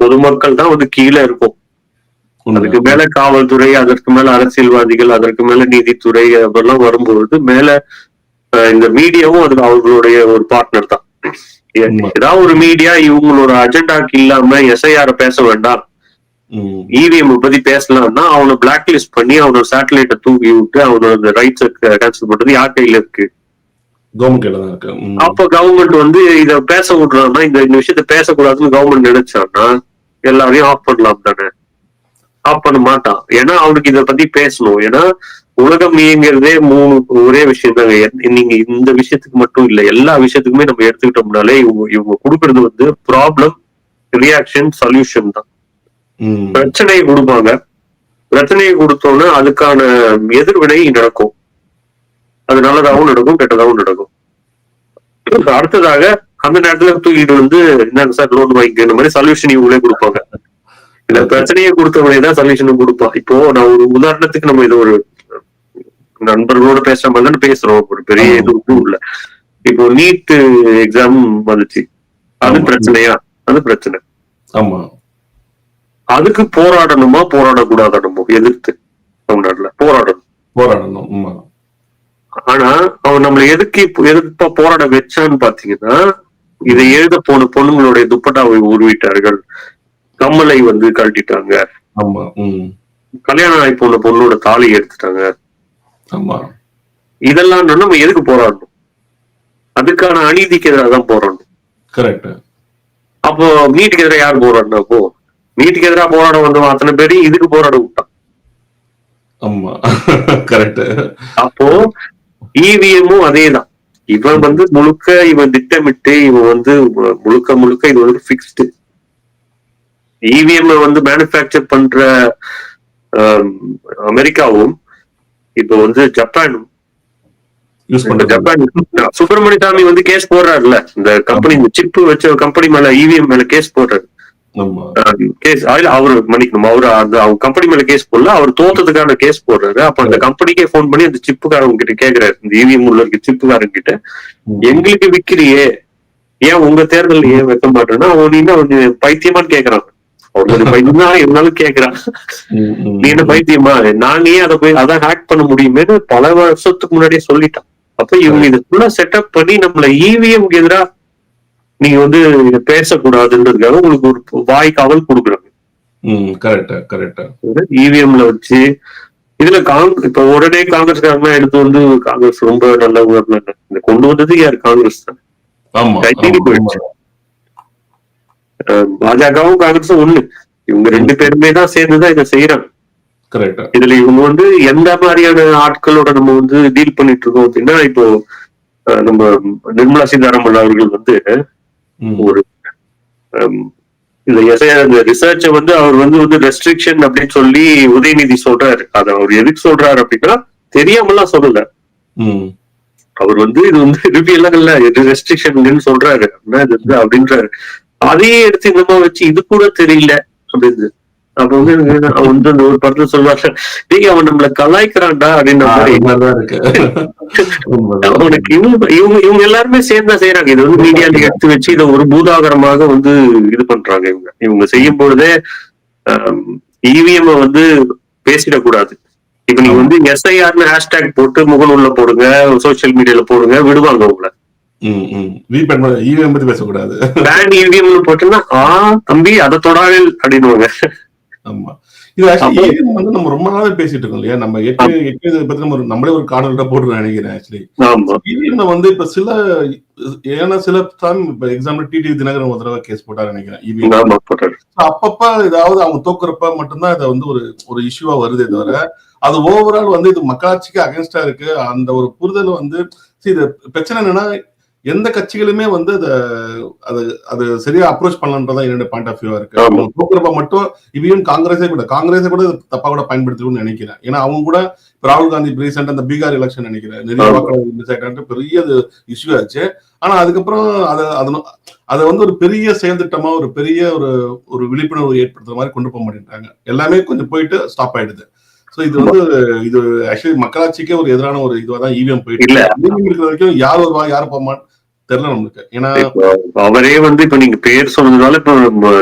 பொதுமக்கள் தான் வந்து கீழே இருக்கும் அதுக்கு மேல காவல்துறை அதற்கு மேல அரசியல்வாதிகள் அதற்கு மேல நீதித்துறை அதெல்லாம் வரும்பொழுது மேல இந்த மீடியாவும் அதுக்கு அவர்களுடைய ஒரு பார்ட்னர் தான். ஏதாவது ஒரு மீடியா இவங்களோட அஜெண்டாக்கு இல்லாம எஸ்ஐஆர் பேச வேண்டாம். இவிஎம் பத்தி பேசலாம்னா அவனை பிளாக் லிஸ்ட் பண்ணி அவனோட சேட்டலைட்டை தூக்கி விட்டு அவனோட ரைட்ஸ் கேன்சல் பண்றது யார் கையில இருக்கு. அப்ப கவர்மெண்ட் வந்து இத பேச விடுறான்னா இந்த விஷயத்த பேசக்கூடாதுன்னு கவர்மெண்ட் நினைச்சான்னா எல்லாரையும் ஆஃப் பண்ணலாம் தானே? ஆஃப் பண்ண மாட்டான். ஏன்னா அவனுக்கு இத பத்தி பேசணும். ஏன்னா உலகம் இயங்கிறதே மூணு ஒரே விஷயம் தாங்க. நீங்க இந்த விஷயத்துக்கு மட்டும் இல்ல எல்லா விஷயத்துக்குமே நம்ம எடுத்துக்கிட்டோம்னாலே இவங்க இவங்க கொடுக்கறது வந்து ப்ராப்ளம் ரியாக்ஷன் சொல்யூஷன் தான். பிரச்சனையை கொடுப்பாங்க. பிரச்சனையை கொடுத்தோன்னா அதுக்கான எதிர்வினை நடக்கும். அது நல்லதாகவும் நடக்கும் கெட்டதாகவும் நடக்கும். அடுத்ததாக அந்த நேரத்துல தூக்கிட்டு வந்து என்னங்க சார் லோன் இந்த மாதிரி சொல்யூஷன் இவங்களே கொடுப்பாங்க. இந்த பிரச்சனையை கொடுத்தவனே தான் சொல்யூஷன் கொடுப்பான். இப்போ நான் ஒரு உதாரணத்துக்கு நம்ம இது ஒரு நண்பர்களோட பேசுற மாதிரி தானே பேசுறோம். ஒரு பெரிய இது இல்ல. இப்போ நீட் எக்ஸாம் வந்துச்சு. அது. பிரச்சனையா? அது பிரச்சனை. ஆமா. அதுக்கு போராடணுமா போராடக்கூடாதணுமோ எதிர்த்து. தமிழ்நாட்டுல போராடணும். போராடணும். ஆனா நம்மள எதுக்கு எதிர்ப்பா போராட வச்சான்னு பாத்தீங்கன்னா இதை எழுத போன பொண்ணுங்களுடைய துப்பட்டாவை உருவிட்டார்கள். கம்மலை வந்து கழட்டிட்டாங்க. கல்யாணம் ஆகி போன பொண்ணோட தாலி எடுத்துட்டாங்க. இதெல்லாம் நம்ம எதுக்கு போராடணும்? அதுக்கான அநீதிக்கு எதிராக தான் போராடணும். கரெக்ட் அப்போ நீட்டுக்கு எதிராக யார் போராடணும் அப்போ? நீட்டுக்கு எதிராக போராட வந்தவன் அத்தனை பேரையும் இதுக்கு போராட விட்டான். ஆமா. கரெக்ட் அப்போ இவிஎம்மும் அதேதான். இவன் வந்து முழுக்க இவன் திட்டமிட்டு இவன் வந்து முழுக்க முழுக்க இது வந்து பிக்ஸ்டு இவிஎம் வந்து மேனுஃபேக்சர் பண்ற அமெரிக்காவும் இப்போ வந்து ஜப்பானும். ஜப்பான் சுப்பிரமணிய சாமி வந்து கேஸ் போடுறாருல்ல. இந்த கம்பெனி இந்த சிப்பு வச்ச கம்பெனி மேல இவிஎம் மேல கேஸ் போடுறாரு. கேஸ் அவரு மன்னிக்கணும் அவரு அந்த அவங்க கம்பெனி மேல கேஸ் போடல அவர் தோத்ததுக்கான கேஸ் போடுறாரு. அப்ப அந்த கம்பெனிக்கே ஃபோன் பண்ணி அந்த சிப்புக்காரங்க கிட்ட கேக்குறாரு. இந்த இவிஎம் உள்ள இருக்க சிப்புக்காரங்க கிட்ட. எங்களுக்கு விக்கிறியே. ஏன் உங்க தேர்தல் ஏன் வைக்க மாட்டேன்னா அவன் அவன் பைத்தியமான்னு தான் இருந்தாலும் கேக்குறான். நீ என்ன பைத்தியமா? நாங்க ஏன் அதை போய் அதான் ஹேக் பண்ண முடியுமேன்னு பல வருஷத்துக்கு முன்னாடியே சொல்லிட்டான். அப்ப இவங்க இது ஃபுல்லா செட்டப் பண்ணி நம்மள இவிஎம்க்கு எதிரா நீங்க வந்து பேசக்கூடாதுன்றதுக்காக உங்களுக்கு ஒரு வாய் காவல் கொடுக்குறாங்க கரெக்ட் கரெக்ட் இவிஎம்ல வச்சு இதுல காங் இப்ப உடனே காங்கிரஸ்காரங்க எடுத்து வந்து காங்கிரஸ் ரொம்ப நல்லவங்க இந்த கொண்டு வந்தது யார்? காங்கிரஸ் தான். போயிடுச்சு. பாஜகவும் காங்கிரஸும் ஒண்ணு. இவங்க ரெண்டு பேருமே தான் சேர்ந்துதான் இதை செய்யறாங்க கரெக்ட் இதுல இவங்க வந்து எந்த மாதிரியான ஆட்களோட நம்ம வந்து டீல் பண்ணிட்டு இருக்கோம் அப்படின்னா இப்போ நம்ம நிர்மலா சீதாராமன் அவர்கள் வந்து ஒரு இந்த அந்த ரிசர்ச்சை வந்து அவர் வந்து வந்து ரெஸ்ட்ரிக்ஷன் அப்படின்னு சொல்லி உதயநிதி சொல்றாரு. அதை அவர் எதுக்கு சொல்றாரு அப்படின்னா தெரியாமலாம் சொல்லல. அவர் வந்து இது வந்து ரிவியெல்லாம் இல்ல இது ரெஸ்ட்ரிக்ஷன் சொல்றாரு. அப்படின்னா இது வந்து அப்படின்றாரு. அதையே எடுத்து இந்த மாதிரி வச்சு இது கூட தெரியல அப்படின்னு அப்ப வந்து எனக்கு அவன் வந்து அந்த ஒரு படத்துல சொல்லுவாரு டேய் அவன் நம்மள கலாய்க்கிறான்டா அப்படின்ற உண்மைதான். அவனுக்கு இவங்க இவங்க இவங்க எல்லாருமே சேர்ந்தா செய்யறாங்க இது வந்து மீடியால எடுத்து வச்சு இதை ஒரு பூதாகரமாக வந்து இது பண்றாங்க இவங்க. இவங்க செய்யும் பொழுதே இவிஎம் வந்து பேசிடக்கூடாது. இப்ப நீங்க வந்து எஸ்ஐஆர்னு ஹேஷ்டேக் போட்டு முகநூல்ல போடுங்க சோசியல் மீடியால போடுங்க விடுவாங்க உங்களை. இவிஎம் பத்தி பேசக்கூடாது. பேன் இவிஎம்னு போட்டோம்னா ஆ தம்பி அதை தொடாவில் அப்படின்னுவாங்க. ஆமா. இது ஆக்சுவலி EVM வந்து நம்ம ரொம்ப நாளாவே பேசிட்டு இருக்கோம் இல்லையா? நம்ம எட்டு எட்டு இதை பத்தி நம்ம நம்மளே ஒரு காணொலியோட போட்டு நினைக்கிறேன் ஆக்சுவலி இவிஎம்ல வந்து இப்ப சில ஏன்னா சில டைம் இப்ப எக்ஸாம்பிள் டிடி தினகரன் ஒரு தடவை கேஸ் போட்டாரு. நினைக்கிறேன் அப்பப்ப ஏதாவது அவங்க தோக்குறப்ப மட்டும்தான் இதை வந்து ஒரு ஒரு இஷ்யூவா வருதே தவிர அது ஓவரால் வந்து இது மக்களாட்சிக்கு அகேன்ஸ்டா இருக்கு. அந்த ஒரு புரிதல் வந்து இது பிரச்சனை என்னன்னா எந்த கட்சிகளுமே வந்து அதை அது அது சரியா அப்ரோச் பண்ணலன்றதா என்னோட பாயிண்ட் ஆஃப் வியூவா இருக்கு. தோக்குறப்ப மட்டும் இவையும் காங்கிரஸே கூட காங்கிரஸே கூட தப்பா கூட பயன்படுத்திக்கணும்னு நினைக்கிறேன். ஏன்னா அவங்க கூட ராகுல் காந்தி ரீசெண்ட் அந்த பீகார் எலெக்ஷன் நினைக்கிறேன். நிறைய மிஸ் ஆயிட்டான்ட்டு பெரிய இஷ்யூ ஆச்சு. ஆனா அதுக்கப்புறம் அதை அதை அதை வந்து ஒரு பெரிய செயல் திட்டமா ஒரு பெரிய ஒரு ஒரு விழிப்புணர்வு ஏற்படுத்துற மாதிரி கொண்டு போக மாட்டேன்றாங்க. எல்லாமே கொஞ்சம் போயிட்டு ஸ்டாப் ஆயிடுது. சோ இது வந்து இது ஆக்சுவலி மக்களாட்சிக்கே ஒரு எதிரான ஒரு இதுவா தான் இவிஎம் போயிட்டு இருக்கிற வரைக்கும் யார் வருவா யார் போமா தெரியல நம்மளுக்கு. ஏன்னா அவரே வந்து இப்ப நீங்க பேர் சொன்னதுனால இப்ப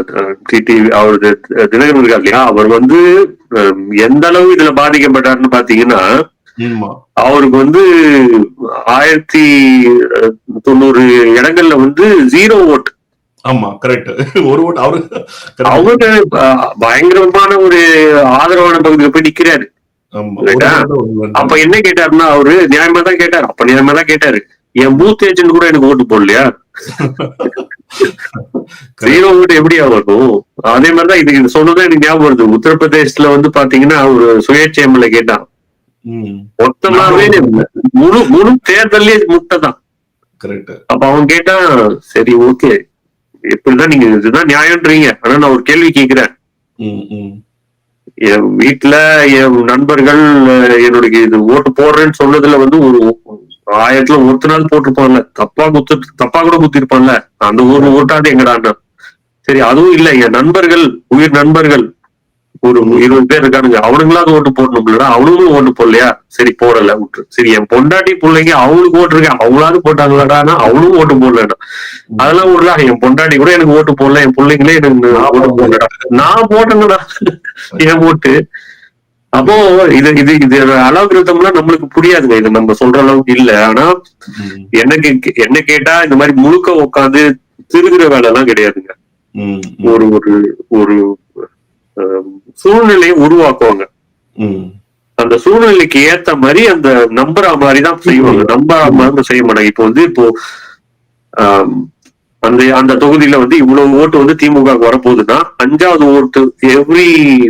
டிடிவி அவரு தினகரன் இருக்கார் இல்லையா? அவர் வந்து எந்த அளவு இதுல பாதிக்கப்பட்டாருன்னு பாத்தீங்கன்னா அவருக்கு வந்து ஆயிரத்தி தொண்ணூறு இடங்கள்ல வந்து ஜீரோ ஓட் ஆமா கரெக்ட் ஒரு ஓட்டு அவரு. அவரு பயங்கரமான ஒரு ஆதரவான பகுதியில போய் நிக்கிறாரு. அப்ப என்ன கேட்டாருன்னா அவரு நியாயமா தான் கேட்டாரு. அப்ப நியாயமா தான் கேட்டாரு. என் பூத் ஏஜென்ட் கூட எனக்கு ஓட்டு போடலையா? ஜீரோ ஓட்டு எப்படியா வரும் அதே மாதிரிதான் இது சொன்னதான் எனக்கு ஞாபகம் வருது. உத்தரப்பிரதேசத்துல வந்து பாத்தீங்கன்னா ஒரு சுயேட்சை எம்எல்ஏ கேட்டான். மொத்தமாவே முழு முழு தேர்தலே முட்டை தான் அப்ப அவன் கேட்டான் சரி ஓகே இப்படிதான் நீங்க இதுதான் நியாயம்ன்றீங்க. ஆனா நான் ஒரு கேள்வி கேக்குறேன். என் வீட்டுல என் நண்பர்கள் என்னுடைய இது ஓட்டு போடுறேன்னு சொன்னதுல வந்து ஒரு ஆயிரத்துல ஒருத்த நாள் போட்டிருப்பான்ல. தப்பா குத்து தப்பா கூட குத்திருப்பான்ல. அந்த ஊர்ல ஊட்டாண்டு எங்கடான்னா சரி அதுவும் இல்ல. என் நண்பர்கள் உயிர் நண்பர்கள் ஒரு இருபது பேர் இருக்கானுங்க. அவனுங்களாவது ஓட்டு போடணும்லடா. அவனுங்களும் ஓட்டு போடலையா? சரி போடல விட்டு சரி என் பொண்டாட்டி பிள்ளைங்க அவனுக்கு ஓட்டு இருக்கேன் அவங்களாவது போட்டாங்களாடானா அவனும் ஓட்டு போடலடா. அதெல்லாம் விடலா என் பொண்டாட்டி கூட எனக்கு ஓட்டு போடல. என் பிள்ளைங்களே எனக்கு ஓட்டு போடலடா. நான் போட்டேங்கடா என் ஓட்டு. அப்போ இது இது இது அளவுகிருத்தம்லாம் நம்மளுக்கு புரியாதுங்க. இது நம்ம சொல்ற அளவுக்கு இல்ல. ஆனா என்ன என்ன கேட்டா இந்த மாதிரி முழுக்க உட்காந்து திருகிற வேலை எல்லாம் கிடையாதுங்க ஒரு ஒரு ஒரு சூழ்நிலையை உருவாக்குவாங்க. அந்த சூழ்நிலைக்கு ஏத்த மாதிரி அந்த நம்புற மாதிரி தான் செய்வாங்க. நம்ப மாதிரி செய்ய மாட்டாங்க. இப்போ வந்து இப்போ ஆம், அந்த அந்த தொகுதியில வந்து இவ்வளவு ஓட்டு வந்து திமுக வரப்போகுதுன்னா அஞ்சாவது ஓட்டு எவ்ரி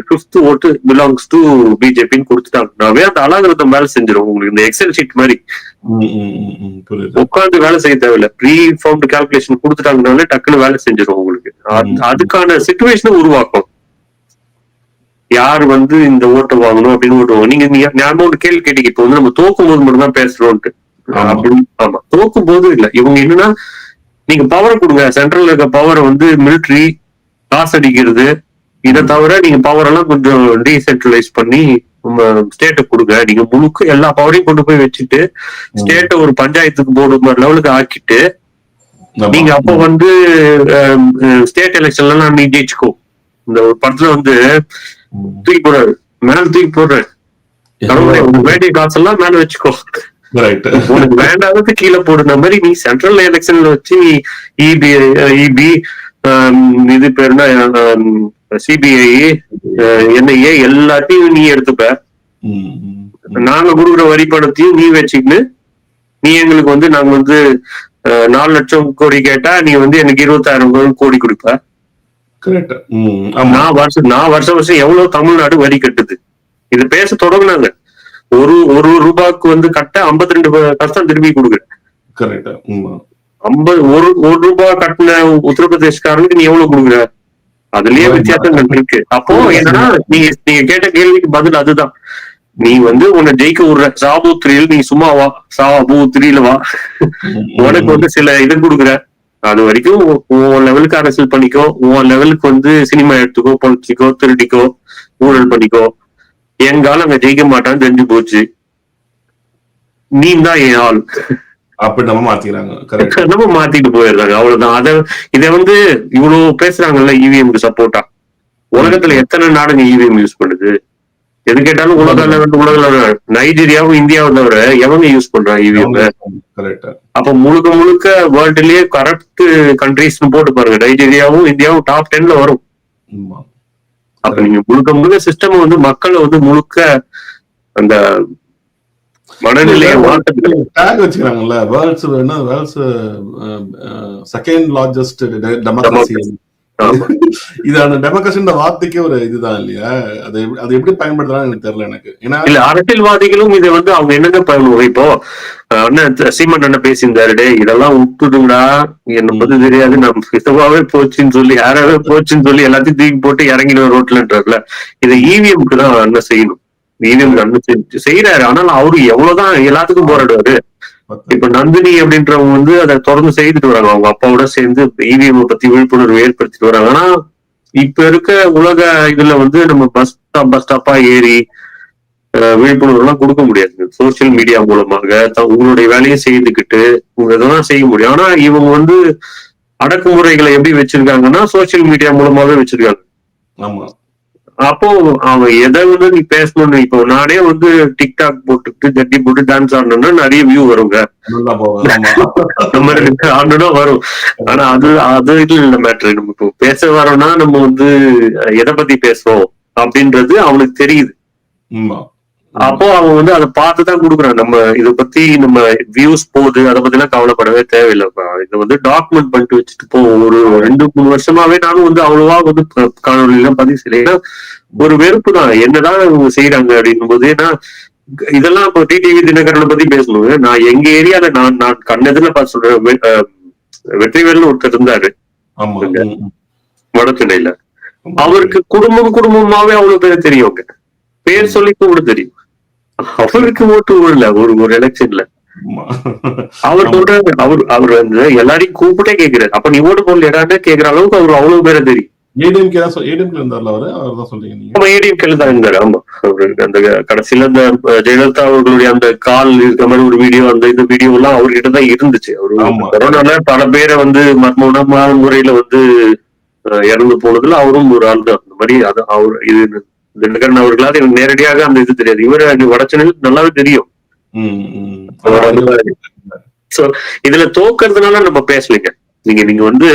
பிப்த் ஓட்டு பிலாங்ஸ் டு பிஜேபின்னு கொடுத்துட்டாங்கனாவே அந்த அலாகிருத்தம் வேலை செஞ்சிடும் உங்களுக்கு இந்த எக்ஸல் ஷீட் மாதிரி. உட்காந்து வேலை செய்ய தேவையில்ல. ப்ரீ ஃபார்ம்டு கால்குலேஷன் கொடுத்துட்டாங்கனாலே டக்குன்னு வேலை செஞ்சிடும் உங்களுக்கு. அதுக்கான சுச்சுவேஷனை உருவாக்கும். யார் வந்து இந்த ஓட்டை வாங்கணும் அப்படின்னு ஓட்டு. நீங்க ஞாபகம் ஒரு கேள்வி கேட்டீங்க. இப்போ வந்து நம்ம தோக்கும் போது மட்டும் தான் பேசுறோம்ட்டு. அப்படின்னு ஆமா. தோக்கும் போது இல்ல. இவங்க என்னன்னா நீங்க பவர் கொடுங்க. சென்ட்ரல்ல இருக்க பவரை வந்து மிலிட்ரி காசு அடிக்கிறது. இதை தவிர நீங்க பவர் எல்லாம் கொஞ்சம் டீசென்ட்ரலைஸ் பண்ணி ஸ்டேட்டை கொடுங்க. நீங்க முழுக்க எல்லா பவரையும் கொண்டு போய் வச்சுட்டு ஸ்டேட்டை ஒரு பஞ்சாயத்துக்கு போர்டு மாதிரி லெவலுக்கு ஆக்கிட்டு. நீங்க அப்போ வந்து ஸ்டேட் எலெக்ஷன்ல நீ ஜெயிச்சுக்கோ. இந்த ஒரு படத்துல வந்து. தூக்கி போடுறாரு. மேல தூக்கி போடுறேன் கடவுளே உனக்கு வேண்டிய காசெல்லாம் மேல வச்சுக்கோ. வேண்டாதது கீழே போடுன மாதிரி நீ சென்ட்ரல் எலெக்ஷன்ல வச்சு நீ இபி இபி இது பேர் என்ன சிபிஐ என்ஐஏ எல்லாத்தையும் நீ எடுத்துப்ப. நாங்க கொடுக்குற வரி பணத்தையும் நீ வச்சுக்கின்னு நீ எங்களுக்கு வந்து நாங்க வந்து நாலு லட்சம் கோடி கேட்டா நீ வந்து எனக்கு இருபத்தாயிரம் கோடி கொடுப்ப. நான் வருஷம் நான் வருஷம் வருஷம் எவ்வளவு தமிழ்நாடு வரி கட்டுது? இது பேச தொடங்குனாங்க. ஒரு ஒரு ரூபாய்க்கு வந்து கட்ட 52% ரெண்டு கஷ்டம் திருப்பி கொடுக்குறேன். ஐம்பது ஒரு ஒரு ரூபாய் கட்டின உத்தரப்பிரதேஷ்காரனுக்கு நீ எவ்வளவு கொடுக்குற அதுலயே வித்தியாசங்கள் இருக்கு. அப்போ என்னன்னா நீங்க நீங்க கேட்ட கேள்விக்கு பதில் அதுதான். நீ வந்து உன்னை ஜெயிக்க விடுற. சாபு த்ரீல நீ சும்மா வா. சாபு த்ரீல வா உனக்கு வந்து சில இது கொடுக்குற. அது வரைக்கும் உன் லெவலுக்கு அரசியல் பண்ணிக்கோ. உன் லெவலுக்கு வந்து சினிமா எடுத்துக்கோ பொழிச்சிக்கோ திருடிக்கோ ஊழல் பண்ணிக்கோ. எங்கால அங்க ஜெயிக்க மாட்டான்னு தெரிஞ்சு போச்சு. நீ தான் என் ஆள். அப்படி நம்ம மாத்திக்கிறாங்க. கரெக்ட் நம்ம மாத்திட்டு போயிடுறாங்க. அவ்வளவுதான். அத இத வந்து இவ்வளவு பேசுறாங்கல்ல E இவிஎம்க்கு சப்போர்ட்டா உலகத்துல எத்தனை நாடுங்க இவிஎம் யூஸ் பண்ணுது? எது கேட்டாலும் உலக லெவல் உலக level. நைஜீரியாவும் இந்தியாவும் தவிர எவங்க யூஸ் பண்றாங்க E இவிஎம் கரெக்ட் அப்ப முழுக்க முழுக்க வேர்ல்டுலயே கரப்ட் கண்ட்ரிஸ்னு போட்டு பாருங்க. நைஜீரியாவும் இந்தியாவும் டாப் டென்ல வரும். அப்ப நீங்க முழுக்க முழுக்க சிஸ்டம் வந்து மக்களை வந்து முழுக்க அந்த மனநிலையை மாற்றத்துக்கு tag வச்சுக்கிறாங்கல்ல world's world's second largest democracy. இது அந்த டெமோக்ரஸின்ற வார்த்தைக்கே ஒரு இதுதான் இல்லையா? அது எப்படி- அது எப்படி பயன்படுத்துறான்னு எனக்கு தெரியல எனக்கு. ஏன்னா இல்ல அரசியல்வாதிகளும் இதை வந்து அவங்க என்னங்க பண்ணுவாங்க இப்போ அண்ணன் த- சீமன் அண்ணன் பேசியிருந்தாரு இதெல்லாம் விட்டுடுங்கடா என்ன பத்தி தெரியாது. நம்ம இதுவாவே போச்சுன்னு சொல்லி யாராவே போச்சுன்னு சொல்லி எல்லாத்தையும் தூக்கி போட்டு இறங்கிடுவோம் ரோட்லன்றதுல இதை இவிஎம்க்கு தான் அண்ணன் செய்யணும். இவிஎம் அண்ணன் செஞ்சு- செய்யறாரு ஆனால் அவரு எவ்வளவுதான் எல்லாத்துக்கும் போராடுவாரு. இப்ப நந்தினி அப்படின்றவங்க வந்து அதை தொடர்ந்து செய்துட்டு வராங்க. அவங்க அப்பாவோட சேர்ந்து இவிஎம் பத்தி விழிப்புணர்வு ஏற்படுத்திட்டு வராங்க. ஆனா இப்ப இருக்க உலக இதுல வந்து நம்ம பஸ் ஸ்டாப் பஸ் ஸ்டாப்பா ஏறி விழிப்புணர்வு எல்லாம் கொடுக்க முடியாது. சோசியல் மீடியா மூலமாக உங்களுடைய வேலையை செய்துக்கிட்டு உங்க இதெல்லாம் செய்ய முடியும். ஆனா இவங்க வந்து அடக்குமுறைகளை எப்படி வச்சிருக்காங்கன்னா சோசியல் மீடியா மூலமாவே வச்சிருக்காங்க. ஆமா. அப்போ அவன் எதை வந்து நீ பேசணும்னு இப்போ நானே வந்து டிக்டாக் போட்டுட்டு ஜட்டி போட்டு டான்ஸ் ஆடணும்னா நிறைய வியூ வருங்க. நம்ம ரெண்டு வரும். ஆனா அது அது இது இல்ல மேட்ரு நம்ம இப்போ பேச வரோம்னா நம்ம வந்து எதை பத்தி பேசுறோம் அப்படின்றது அவனுக்கு தெரியுது. அப்போ அவன் வந்து அதை பார்த்து தான் கொடுக்குறான் நம்ம இதை பத்தி நம்ம வியூஸ் போகுது அதை பத்தி எல்லாம் கவலைப்படவே தேவையில்லைப்பா இதை வந்து டாக்குமெண்ட் பண்ணிட்டு வச்சுட்டு போ ஒரு ரெண்டு மூணு வருஷமாவே நானும் வந்து அவ்வளவா வந்து காணொலியெல்லாம் பதிவு செய்யல. ஒரு வெறுப்பு தான். என்னதான் இவங்க செய்யறாங்க அப்படின்னும் போது ஏன்னா இதெல்லாம் இப்போ டிடிவி தினகரனை பத்தி பேசணும். நான் எங்க ஏரியால நான் நான் கண்ணெதிரில் பார்த்து சொல்றேன். வெற்றிவேல்னு ஒருத்தர் இருந்தாரு. வட சென்னையில. அவருக்கு குடும்பம் குடும்பமாவே அவ்வளவு பேர் தெரியுங்க பேர் சொல்லி கூட தெரியும். அவருக்கு ஓட்டு விடல ஒரு ஒரு எலெக்ஷன்ல. அவர். சொல்றாரு அவர் அவர் வந்து எல்லாரையும் கூப்பிட்டே கேக்குறாரு. அப்ப நீ ஓட்டு போடலையான்னு கேக்குற அளவுக்கு அவர் அவ்வளவு பேரை தெரியும் ADMK தான் இருந்தார்ல அவரு? அவர் தான் சொல்றீங்க நீங்க. நம்ம ஏடிஎம் தான் இருந்தாரு. ஆமா. அவரு அந்த கடைசியில அந்த ஜெயலலிதா அவர்களுடைய அந்த கால் மாதிரி ஒரு வீடியோ அந்த இந்த வீடியோ எல்லாம் அவர்கிட்ட தான் இருந்துச்சு. அவரு. கொரோனால பல பேரை வந்து மர்மமான முறையில வந்து இறந்து போனதுல அவரும் ஒரு ஆள் தான். அந்த மாதிரி அது அவர் இது தினகரன் அவர்களாவது எனக்கு நேரடியாக அந்த இது தெரியாது. இவரு வடச்சனில் நல்லாவே தெரியும். So, இதுல தோக்கறதுனால நம்ம பேசலைங்க. நீங்க நீங்க வந்து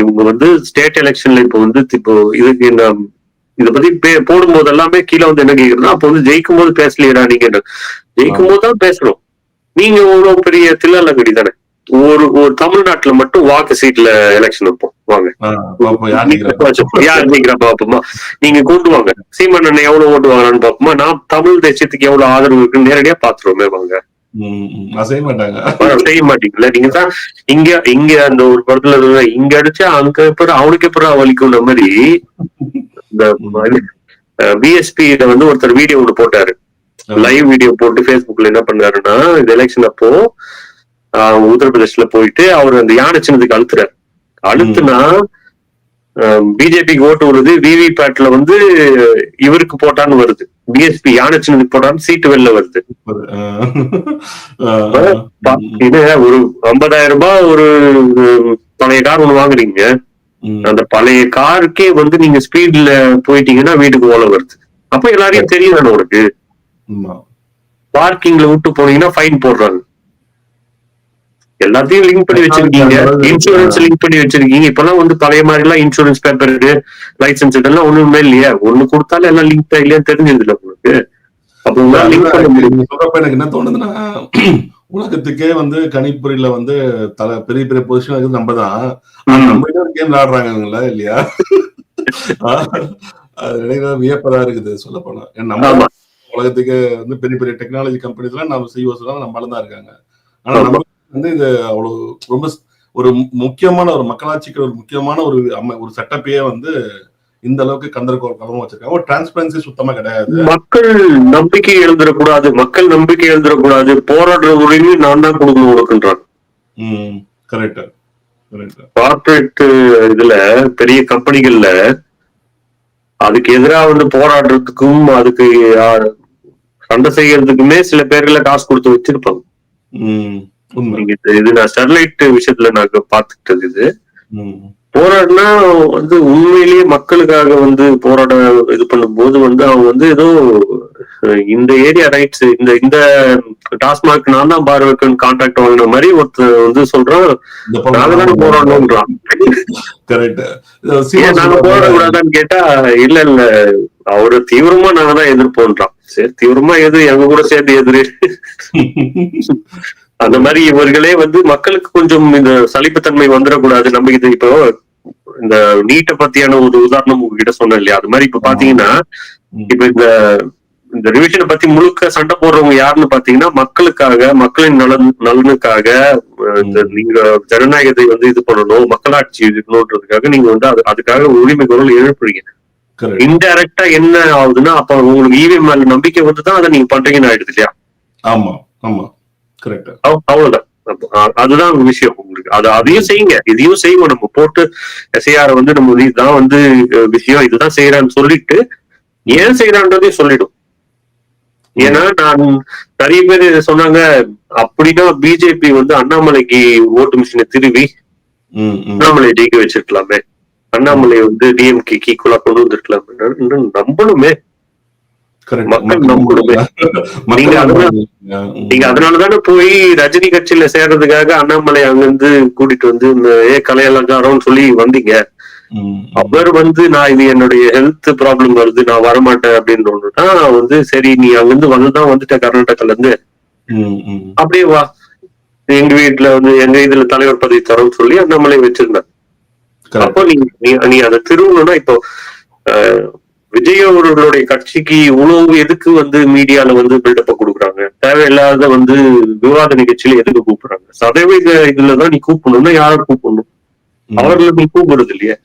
இவங்க வந்து ஸ்டேட் எலெக்ஷன்ல இப்போ வந்து இப்போ இதுக்கு இந்த இத பத்தி போடும்போது எல்லாமே கீழே வந்து என்ன கேக்குறதுன்னா அப்போ வந்து ஜெயிக்கும் போது பேசலையடா நீங்க ஜெயிக்கும் போது தான் பேசணும். நீங்க இவ்வளவு பெரிய தில்லாலங்கடி தானே? ஒரு ஒரு தமிழ்நாட்டுல மட்டும் வாக்கு சீட்ல எலெக்ஷன் வைப்போம். வாங்க. யார் நிக்கிறா. பாப்போமா நீங்க கொண்டு வாங்க. சீமன் அண்ணன் எவ்வளவு ஓட்டு வாங்கலாம்னு பாப்போமா நான் தமிழ் தேசியத்துக்கு எவ்வளவு ஆதரவு இருக்குன்னு நேரடியா பாத்துருவோமே வாங்க. செய்ய மாட்டீங்கல்ல. நீங்க தான் இங்க இங்க அந்த ஒரு படத்துல இங்க அடிச்சா அங்க எப்பறம் அவனுக்கு எப்பறம் வலிக்கும் மாதிரி இந்த பிஎஸ்பி வந்து ஒருத்தர் வீடியோ ஒன்று போட்டாரு. லைவ் வீடியோ போட்டு Facebookல என்ன பண்ணாருன்னா இந்த எலெக்ஷன் அப்போ உத்தரப்பிரதேஷ்ல போயிட்டு அவர் அந்த யானை சின்னத்துக்கு அழுத்துறாரு. அழுத்துனா பிஜேபிக்கு ஓட்டு வருது விவி பேட்ல வந்து இவருக்கு போட்டான்னு வருது. பிஎஸ்பி யானை சின்னத்துக்கு போட்டான்னு சீட்டு வெளில வருது. இது ஒரு ஐம்பதாயிரம் ரூபாய் ஒரு பழைய கார் ஒண்ணு வாங்குறீங்க. அந்த பழைய காருக்கே வந்து நீங்க ஸ்பீட்ல போயிட்டீங்கன்னா வீட்டுக்கு ஓலை வருது. அப்ப எல்லாரையும் தெரியும் உனக்கு. பார்க்கிங்ல விட்டு போனீங்கன்னா ஃபைன் போடுறாங்க எல்லாத்தையும் லிங்க் பண்ணி வச்சிருக்கீங்க. இன்சூரன்ஸ் லிங்க் பண்ணி வச்சிருக்கீங்க. இப்பெல்லாம் வந்து பழைய மாதிரி எல்லாம் இன்சூரன்ஸ் பேப்பர் லைசன்ஸ் இதெல்லாம் ஒண்ணுமே இல்லையா. ஒண்ணு கொடுத்தாலும் எல்லாம் லிங்க் இல்லையா தெரிஞ்சது இல்ல உங்களுக்கு. அப்ப உங்களால லிங்க் பண்ண முடியும்? எனக்கு என்ன தோணுதுன்னா உலகத்துக்கே வந்து கணிப்பொறியில வந்து தல பெரிய பெரிய பொசிஷன் இருக்குது நம்ம தான் நம்ம கேம் விளையாடுறாங்க இவங்கள இல்லையா? அது நினைக்கிற வியப்பதா இருக்குது சொல்ல போனா நம்ம உலகத்துக்கு வந்து பெரிய பெரிய டெக்னாலஜி கம்பெனிஸ் எல்லாம் நம்ம சிஓஸ் எல்லாம் நம்மளால தான் இருக்காங்க. ஆனா. நம்ம வந்து இது அவ்வளவு ரொம்ப ஒரு முக்கியமான ஒரு மக்களாட்சிக்கு ஒரு முக்கியமான ஒரு அம- ஒரு செட்டப்பையே வந்து இந்த அளவுக்கு கந்தர்கோல் கலமா வச்சிருக்காங்க. ஒரு டிரான்ஸ்பரன்சி சுத்தமா கிடையாது. மக்கள் நம்பிக்கை எழுந்துடக்கூடாது மக்கள் நம்பிக்கை எழுந்துடக்கூடாது போராடுற உரிமை நான் தான் கொடுக்கணும் உனக்குன்றாங்க ம் கரெக்ட் கார்பரேட் இதுல பெரிய கம்பெனிகள்ல அதுக்கு எதிராக வந்து போராடுறதுக்கும் அதுக்கு சண்டை செய்யறதுக்குமே சில பேர்ல காசு கொடுத்து வச்சிருப்பாங்க. நீங்க இது- நான் ஸ்டெர்லைட் விஷயத்துல நான் இது ம். போராடினா வந்து உண்மையிலேயே மக்களுக்காக வந்து போராட இது பண்ணும்போது வந்து அவங்க வந்து ஏதோ இந்த ஏரியா ரைட்ஸ் இந்த இந்த டாஸ்மாக் நான் தான் பார் வைக்கணும் கான்ட்ராக்ட் வாங்கின மாதிரி ஒருத்தர் வந்து சொல்றான் நாங்க தானே போராடணும்ன்றான் நாங்க போராடக்கூடாதான்னு கேட்டா இல்ல இல்ல. அவரு தீவிரமா நாங்க தான் எதிர்ப்போன்றான். சரி தீவிரமா எது எங்க கூட சேர்ந்து எதிரு. அந்த மாதிரி இவர்களே வந்து மக்களுக்கு கொஞ்சம் இந்த சலிப்புத்தன்மை வந்துடக்கூடாது. நம்ம இது இப்போ இந்த நீட்டை பத்தியான ஒரு உதாரணம் உங்ககிட்ட சொன்னேன் இல்லையா? அது மாதிரி இப்ப பாத்தீங்கன்னா இப்ப இந்த இந்த ரிவிஷனை பத்தி முழுக்க சண்டை போடுறவங்க யாருன்னு பாத்தீங்கன்னா மக்களுக்காக மக்களின் நலன் நலனுக்காக இந்த நீங்க ஜனநாயகத்தை வந்து இது பண்ணணும் மக்களாட்சி இருக்கணும்ன்றதுக்காக நீங்க வந்து அது அதுக்காக உரிமை குரல் எழுப்புறீங்க. இன்டைரக்டா என்ன ஆகுதுன்னா அப்ப உங்களுக்கு ஈவிஎம் மேல நம்பிக்கை வந்து தான் அதை நீங்க பண்றீங்கன்னு ஆயிடுது இல்லையா? ஆமா ஆமா. கரெக்ட் அவ்- அவ்வளவுதான். அதுதான் விஷயம் உங்களுக்கு. அது அதையும் செய்யுங்க. இதையும் செய்வோம் நம்ம போட்டு எஸ்ஐஆர் வந்து நம்ம இதுதான் வந்து விஷயம். இதுதான் செய்யறான்னு சொல்லிட்டு ஏன் செய்யறான்றதையும் சொல்லிடும். ஏன்னா நான் நிறைய பேர் சொன்னாங்க அப்படின்னா பிஜேபி வந்து அண்ணாமலைக்கு ஓட்டு மிஷினை திருவி. அண்ணாமலை ஜெயிக்க வச்சிருக்கலாமே. அண்ணாமலை வந்து டிஎம்கே ஈக்குவலா கொண்டு வந்திருக்கலாமே. நம்பணுமே Correct. மக்கள் நம்பணுமே. மக்கள் நீங்க அதனாலதானே போய் ரஜினி கட்சியில சேர்றதுக்காக அண்ணாமலை அங்கிருந்து கூட்டிட்டு வந்து இந்த ஏ கலையலங்காரம்னு சொல்லி வந்தீங்க. அவர் வந்து நான் இது என்னுடைய ஹெல்த் ப்ராப்ளம் வருது நான் வரமாட்டேன் அப்படின்னு ஒண்ணுதான் வந்து சரி நீ அங்கிருந்து வந்துதான் வந்துட்ட கர்நாடகால இருந்து. அப்படியே வா. எங்க வீட்டுல வந்து எங்க இதுல தலைவர் பதவி தரோம்னு சொல்லி அண்ணாமலை Correct. அப்போ நீ நீ- அதை திருவணும்னா இப்போ விஜய் அவர்களுடைய கட்சிக்கு இவ்வளவு எதுக்கு வந்து மீடியால வந்து பில்டப்ப கொடுக்குறாங்க? தேவையில்லாத வந்து விவாத நிகழ்ச்சியில எதுக்கு கூப்பிடுறாங்க? சதவீத இதுலதான் நீ கூப்பிடணும்னா யாரை கூப்பிடணும்? ம். அவர்களை நீ கூப்பிடுறது இல்லையா.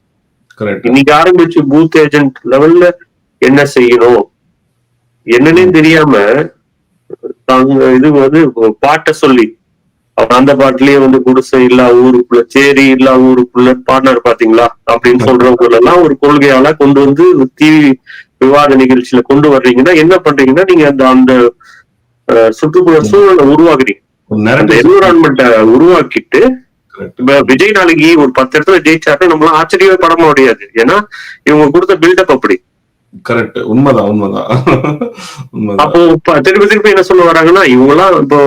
இன்னைக்கு ஆரம்பிச்சு பூத் ஏஜென்ட் லெவல்ல என்ன செய்யணும்? என்னன்னே தெரியாம தாங்க இது வந்து பாட்டை சொல்லி அவன் அந்த பாட்டிலேயே வந்து குடிசை இல்லா ஊருக்குள்ள சேரி இல்லா ஊருக்குள்ள பாட்னர் பாத்தீங்களா? அப்படின்னு சொல்றவங்க எல்லாம் ஒரு கொள்கையால கொண்டு வந்து டிவி விவாத நிகழ்ச்சியில கொண்டு வர்றீங்கன்னா என்ன பண்றீங்கன்னா நீங்க அந்த அந்த சுற்றுப்புற சூழலை உருவாக்குறீங்க. என்விரான்மெண்ட்டை உருவாக்கிட்டு விஜய் நாளைக்கு ஒரு பத்து இடத்துல ஜெயிச்சாருன்னா நம்மளாம் ஆச்சரியமே பட முடியாது. ஏன்னா இவங்க கொடுத்த பில்டப் அப்படி. Correct. உண்மைதான் உண்மைதான். அப்போ திருப்பி திருப்பி என்ன சொல்ல வராங்கன்னா இவங்க எல்லாம் இப்போ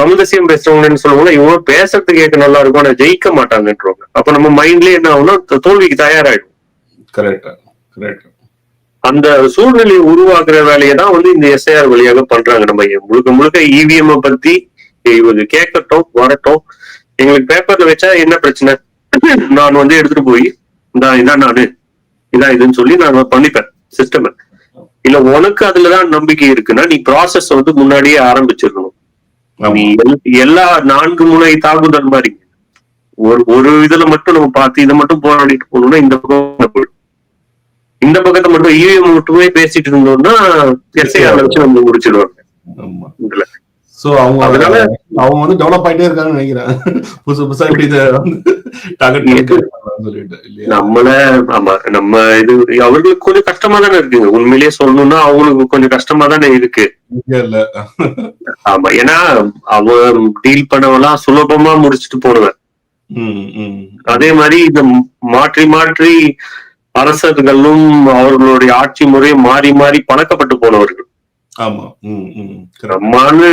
தமிழ் தேசியம் பேசுறவங்கன்னு சொல்லுவாங்க இவங்க பேசுறதுக்கு கேட்க நல்லா இருக்கும் ஆனா ஜெயிக்க மாட்டாங்கன்றவங்க. அப்ப நம்ம மைண்ட்லயே என்ன ஆகும்னா தோல்விக்கு தயாராயிடும். கரெக்ட் கரெக்ட் அந்த சூழ்நிலையை உருவாக்குற வேலையை தான் வந்து இந்த எஸ்ஐஆர் வழியாக பண்றாங்க. நம்ம முழுக்க முழுக்க இவிஎம் பத்தி இவங்க கேட்கட்டும் வரட்டும். எங்களுக்கு பேப்பர்ல வச்சா என்ன பிரச்சனை? நான் வந்து எடுத்துட்டு போய் இதான் இதான் நானு இதான் இதுன்னு சொல்லி நான் பண்ணிப்பேன். சிஸ்டம் இல்ல உனக்கு அதுலதான் நம்பிக்கை இருக்குன்னா நீ ப்ராசஸ் வந்து முன்னாடியே நீ எல்- எல்லா நான்கு முனை தாக்குதல் மாதிரி. ஒரு ஒரு இதுல மட்டும் நம்ம பார்த்து இதை மட்டும் போராடிட்டு போனோம்னா இந்த பக்கம் போயிடும் இந்த பக்கத்தை மட்டும் இவிஎம் மட்டுமே பேசிட்டு இருந்தோம்னா எஸ்ஐஆர் வச்சு நம்ம முடிச்சிடுவாங்க. சோ அவங்க அதனால- அவங்க வந்து டெவலப் ஆயிட்டே இருக்காங்கன்னு நினைக்கிறேன். புதுசு புதுசா இப்படி சொல்லிட்டு நம்மள ஆமா நம்ம இது அவர்களுக்கு கொஞ்சம் கஷ்டமா தானே இருக்குங்க உண்மையிலேயே சொல்லணும்னா அவங்களுக்கு கொஞ்சம் கஷ்டமா தானே இருக்கு ஆமா ஏன்னா அவன் டீல் பண்ணவெல்லாம் சுலபமா முடிச்சுட்டு ம். அதே மாதிரி இந்த மாற்றி மாற்றி அரசர்களும் அவர்களுடைய ஆட்சி முறையும் மாறி மாறி பழக்கப்பட்டு போனவர்கள். நம்மான்னு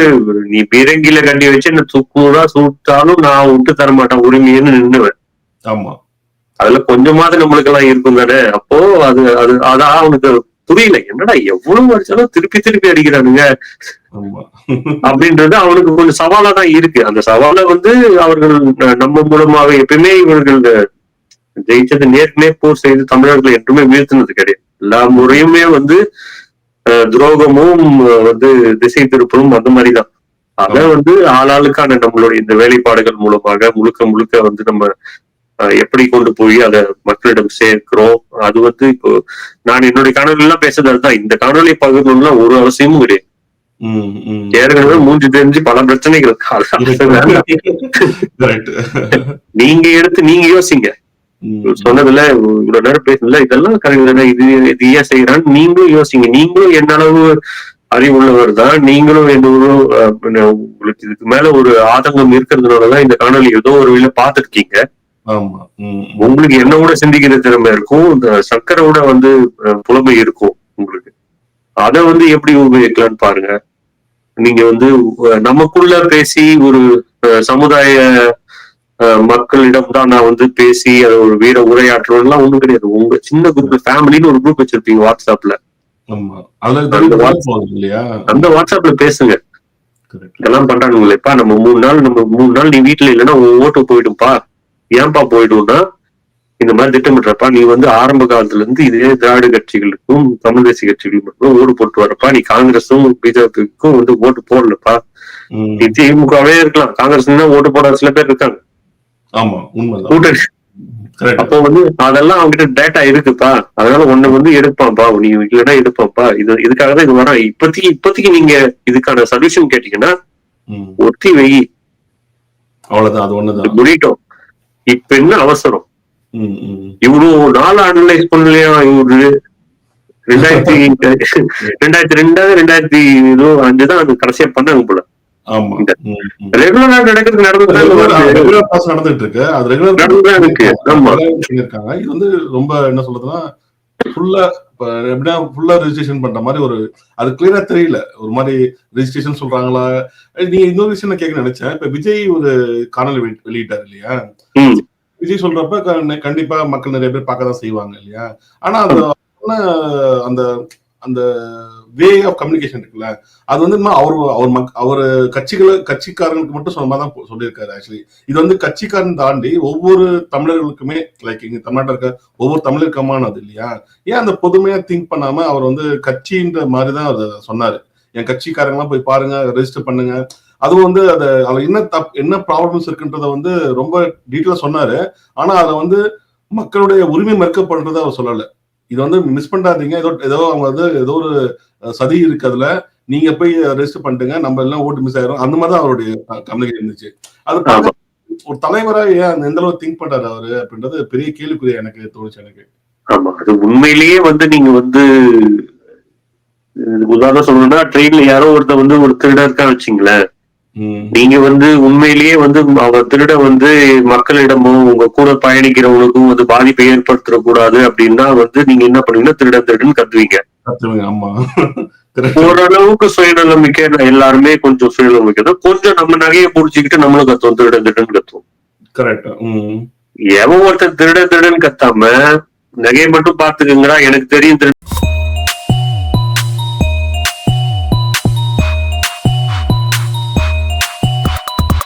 நீ பீரங்கில கட்டி வச்சு என்ன துக்கூடா சுட்டாலும் நான் விட்டு தர மாட்டேன் உரிமைன்னு நின்னுவேன். ஆமா. அதுல கொஞ்சமாவது நம்மளுக்கு எல்லாம் இருக்கும் தானே? அப்போ அது அது அதான் அவனுக்கு புரியல. என்னடா எவ்வளவு அடிச்சாலும் திருப்பி திருப்பி அடிக்கிறானுங்க. அப்படின்றது அவனுக்கு கொஞ்சம் சவாலா தான் இருக்கு. அந்த சவாலை வந்து அவர்கள் நம்ம மூலமாக எப்பயுமே இவர்கள் ஜெயிச்சது நேருக்கு நேர் போர் செய்து தமிழர்களை என்றுமே வீழ்த்தினது கிடையாது. எல்லா முறையுமே வந்து துரோகமும் வந்து திசை திருப்பலும் அந்த மாதிரிதான். அத வந்து ஆளாளுக்கான நம்மளுடைய இந்த வேலைப்பாடுகள் மூலமாக முழுக்க முழுக்க வந்து நம்ம எப்படி கொண்டு போய் அதை மக்களிடம் சேர்க்கிறோம்? அது வந்து இப்போ நான் என்னுடைய காணொலி எல்லாம் பேசுறது அதுதான் இந்த காணொலியை பகிரணும்லாம் ஒரு அவசியமும் கிடையாது. ஏற்கனவே மூஞ்சி தெரிஞ்சு பல பிரச்சனைகள். நீங்க எடுத்து நீங்க யோசிங்க. சொன்னதுல இவ்வளவு நேரம் பேசுனதுல இதெல்லாம் கரெக்ட் தானே. இது இது ஏன் செய்யறான்னு நீங்களும் யோசிங்க. நீங்களும் என்ன அளவு அறிவுள்ளவர் தான். நீங்களும் என்ன ஒரு அஹ், பின்ன உங்களுக்கு இதுக்கு மேல ஒரு ஆதங்கம் இருக்கிறதுனாலதான் இந்த காணொலி ஏதோ ஒரு வழியில பார்த்திருக்கீங்க. ஆமா. உங்களுக்கு என்ன கூட சிந்திக்கிற திறமை இருக்கும் இந்த சக்கரோட வந்து புலமை இருக்கும் உங்களுக்கு. அதை வந்து எப்படி உபயோகிக்கலாம்னு பாருங்க. நீங்க வந்து நமக்குள்ள பேசி ஒரு சமுதாய மக்களிடம் தான் நான் வந்து பேசி அதை ஒரு வீர உரையாற்றுறோம்லாம் ஒண்ணும் கிடையாது. உங்க சின்ன குரூப் ஃபேமிலின்னு ஒரு குரூப் வச்சிருப்பீங்க வாட்ஸ்அப்ல அந்த வாட்ஸ்அப்ல பேசுங்க. இதெல்லாம் பண்றானுங்களேப்பா நம்ம மூணு நாள் நம்ம மூணு நாள் நீ வீட்டுல இல்லைன்னா உன் ஓட்டு போயிடும்பா. ஏன்பா போயிடும்னா இந்த மாதிரி திட்டமிடுறப்பா நீ வந்து ஆரம்ப காலத்துல இருந்து இதே திராவிட கட்சிகளுக்கும் தமிழ் தேசிய கட்சிகளுக்கும் ஓட்டு போட்டு வரப்பா. நீ காங்கிரஸும் பிஜேபிக்கும் வந்து ஓட்டு போடலப்பா. நீ திமுகவே இருக்கலாம். காங்கிரஸ் ஓட்டு போடாத சில பேர் இருக்காங்க. ஆமா கூட்டணி. அப்போ வந்து அதெல்லாம் அவங்ககிட்ட டேட்டா இருக்குப்பா. அதனால உன்னை வந்து எடுப்பான்ப்பா நீ இல்லைன்னா எடுப்பான்ப்பா இது இதுக்காக தான் இது வரான். இப்போதைக்கு இப்போதைக்கு நீங்க இதுக்கான சொல்யூஷன் கேட்டீங்கன்னா. ஒத்தி வை. அவ்வளவுதான். அது ஒண்ணுதான். முடிட்டோம் இப்ப என்ன அவசரம். இவ்வளவு நாள் அனலைஸ் பண்ணலையா இவரு? ரெண்டாயிரத்தி ரெண்டாயிரத்தி ரெண்டாவது ரெண்டாயிரத்தி இதோ அஞ்சு தான் அது கடைசியா பண்ணாங்க போல. ரெகுலரா நடக்கிறது நடந்துட்டு இருக்கு. அது ரெகுலர் நடந்துதான் இருக்கு. இது வந்து ரொம்ப என்ன சொல்றதுன்னா ஃபுல்லா ஃபுல்லா ரெஜிஸ்ட்ரேஷன் பண்ற மாதிரி ஒரு அது கிளியரா தெரியல. ஒரு மாதிரி ரெஜிஸ்ட்ரேஷன் சொல்றாங்களா? நீங்க இன்னொரு விஷயம் நான் கேட்க நினைச்சேன். இப்ப விஜய் ஒரு காணொலி வெளி- வெளியிட்டார் இல்லையா. விஜய் சொல்றப்ப கண்டிப்பா மக்கள் நிறைய பேர் பார்க்க தான் செய்வாங்க இல்லையா? ஆனா அந்த அந்த அந்த வே ஆஃப் கம்யூனிகேஷன் இருக்குல்ல அது வந்து இன்னும் அவர் அவர் மக் அவர் கட்சிகளை கட்சிக்காரங்களுக்கு மட்டும் சொன்ன மாதிரி தான் சொல்லியிருக்காரு ஆக்சுவலி இது வந்து கட்சிக்காரன் தாண்டி ஒவ்வொரு தமிழர்களுக்குமே லைக் இங்க தமிழ்நாட்டில் இருக்க ஒவ்வொரு தமிழருக்கமானது இல்லையா? ஏன் அந்த பொதுமையா திங்க் பண்ணாம அவர் வந்து கட்சின்ற மாதிரி தான் அதை சொன்னாரு? என் கட்சிக்காரங்களாம் போய் பாருங்க ரெஜிஸ்டர் பண்ணுங்க. அதுவும் வந்து அதை அவர் என்ன தப் என்ன ப்ராப்ளம்ஸ் இருக்குன்றத வந்து ரொம்ப டீட்டெயிலாக சொன்னாரு. ஆனா அதை வந்து மக்களுடைய உரிமை மறுக்கப்படுறத அவர் சொல்லலை. இது வந்து மிஸ் பண்ணாதீங்க. ஏதோ ஏதோ அவங்க வந்து ஏதோ ஒரு சதி இருக்கு அதுல. நீங்க போய் ரெஜிஸ்டர் பண்ணிட்டுங்க. நம்ம எல்லாம் ஓட்டு மிஸ் ஆயிரும். அந்த மாதிரி தான் அவருடைய கம்யூனிகேட் இருந்துச்சு. அது ஒரு தலைவரா ஏன் எந்த அளவுக்கு திங்க் பண்றாரு அவரு அப்படின்றது பெரிய கேள்விக்குரிய எனக்கு தோணுச்சு எனக்கு. ஆமா. அது உண்மையிலேயே வந்து நீங்க வந்து உதாரணம் சொல்லணும்னா ட்ரெயின்ல யாரோ ஒருத்தர் வந்து ஒரு திருடன் இருக்கா வச்சுங்களேன். நீங்க வந்து உண்மையிலேயே வந்து அவர் திருட வந்து மக்களிடமோ உங்க கூட பயணிக்கிறவங்களுக்கும் வந்து பாதிப்பை ஏற்படுத்த கூடாது அப்படின்னா வந்து நீங்க என்ன பண்ணுவீங்கன்னா திருடன் திருடன் கத்துவீங்க. ஓரளவுக்கு சுயநலமிக்க எல்லாருமே கொஞ்சம் சுயநலமிக்க தான். கொஞ்சம் நம்ம நகையை புடிச்சுக்கிட்டு நம்மளும் கத்துவோம் திருடன் திருடன் கத்துவோம். கரெக்ட் எவன் ஒருத்தன் திருடன் திருடன் கத்தாம நகையை மட்டும் பாத்துக்கங்கடா எனக்கு தெரியும் திருடன்